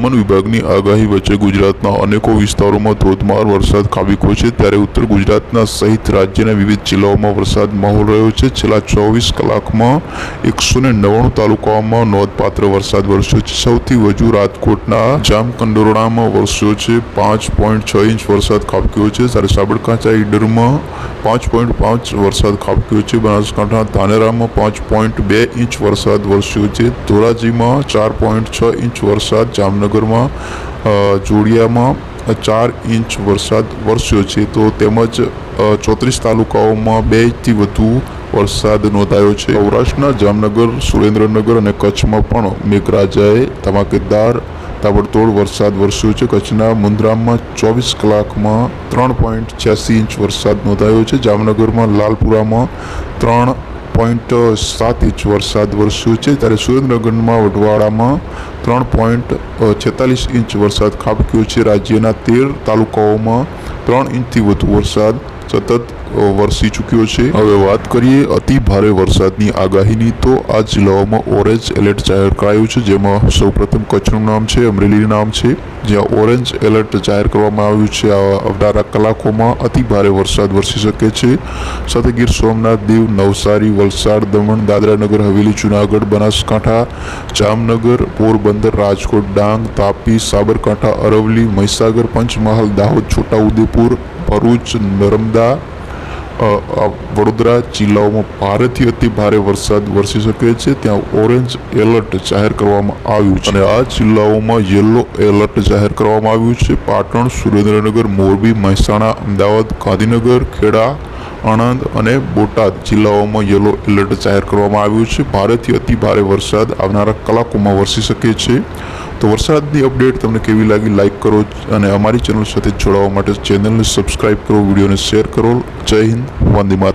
હવામાન વિભાગની આગાહી વચ્ચે ગુજરાતના અનેકો વિસ્તારોમાં ધોધમાર વરસાદ ખાબક્યો છે. ત્યારે ઉત્તર ગુજરાતના સહિત રાજ્યના વિવિધ જિલ્લાઓમાં વરસાદ માહોલ રહ્યો છે. છેલ્લા ચોવીસ કલાકમાં એકસો ને નવ્વાણું તાલુકાઓમાં નોંધપાત્ર વરસાદ વરસ્યો છે. સૌથી વધુ રાજકોટના જામકંડોરણામાં વરસ્યો છે. પાંચ પોઈન્ટ છ ઇંચ વરસાદ ખાબક્યો છે. જ્યારે સાબરકાંઠા, ઈડરમાં પાંચ પોઈન્ટ પાંચ વરસાદ ખાબક્યો છે. બનાસકાંઠા ધાનેરામાં પાંચ પોઈન્ટ બે ઇંચ વરસાદ વરસ્યો છે. ધોરાજીમાં ચાર પોઈન્ટ છ ઇંચ વરસાદ. જામનગરમાં જોડિયામાં ચાર ઇંચ વરસાદ વરસ્યો છે. તો તેમજ ચોત્રીસ તાલુકાઓમાં બે ઇંચથી વધુ વરસાદ નોંધાયો છે. સૌરાષ્ટ્રના જામનગર, સુરેન્દ્રનગર અને કચ્છમાં પણ મેઘરાજાએ ધમાકેદાર તાબડતોડ વરસાદ વરસ્યો છે. કચ્છના મુંદ્રામાં ચોવીસ કલાકમાં ત્રણ પોઈન્ટ છ્યાસી ઇંચ વરસાદ નોંધાયો છે. જામનગરમાં લાલપુરામાં ત્રણ પોઈન્ટ સાત ઇંચ વરસાદ વરસ્યો છે. ત્યારે સુરેન્દ્રનગરમાં વઢવાડામાં ત્રણ પોઈન્ટ છેતાલીસ ઇંચ વરસાદ ખાબક્યો છે. રાજ્યના તેર તાલુકાઓમાં ત્રણ ઇંચથી વધુ વરસાદ સતત વરસી ચૂક્યો છે. હવે વાત કરીએ અતિ ભારે વરસાદની આગાહીની, તો આ જિલ્લાઓમાં ઓરેન્જ એલર્ટ જાહેર કરાયું છે, જેમાં સૌપ્રથમ કચ્છનું નામ છે, અમરેલીનું નામ છે. જ્યાં ઓરેન્જ એલર્ટ જાહેર કરવામાં આવ્યું છે. આવનારા કલાકોમાં અતિ ભારે વરસાદ વરસી શકે છે. સાથે ગીર સોમનાથ, દીવ, નવસારી, વલસાડ, દમણ દાદરા નગર હવેલી, જુનાગઢ, બનાસકાંઠા, જામનગર, પોરબંદર, રાજકોટ, ડાંગ, તાપી, સાબરકાંઠા અરવલી મહીસાગર, પંચમહાલ, દાહોદ, છોટાઉદેપુર ભરૂચ, નર્મદા વડોદરા જિલ્લાઓમાં ભારેથી અતિ ભારે વરસાદ વરસી શકે છે. ત્યાં ઓરેન્જ એલર્ટ જાહેર કરવામાં આવ્યું છે. અને આ જિલ્લાઓમાં યલો એલર્ટ જાહેર કરવામાં આવ્યું છે. પાટણ, સુરેન્દ્રનગર, મોરબી, મહેસાણા, અમદાવાદ, ગાંધીનગર, ખેડા, આણંદ અને બોટાદ જિલ્લાઓમાં યલો એલર્ટ જાહેર કરવામાં આવ્યું છે. ભારેથી અતિ ભારે વરસાદ આવનારા કલાકોમાં વરસી શકે છે. તો વરસાદની અપડેટ તમને કેવી લાગી લાઈક કરો અને અમારી ચેનલ સાથે જોડાવા માટે ચેનલને સબસ્ક્રાઇબ કરો, વિડીયોને શેર કરો. જય હિન્દ, વંદે માતરમ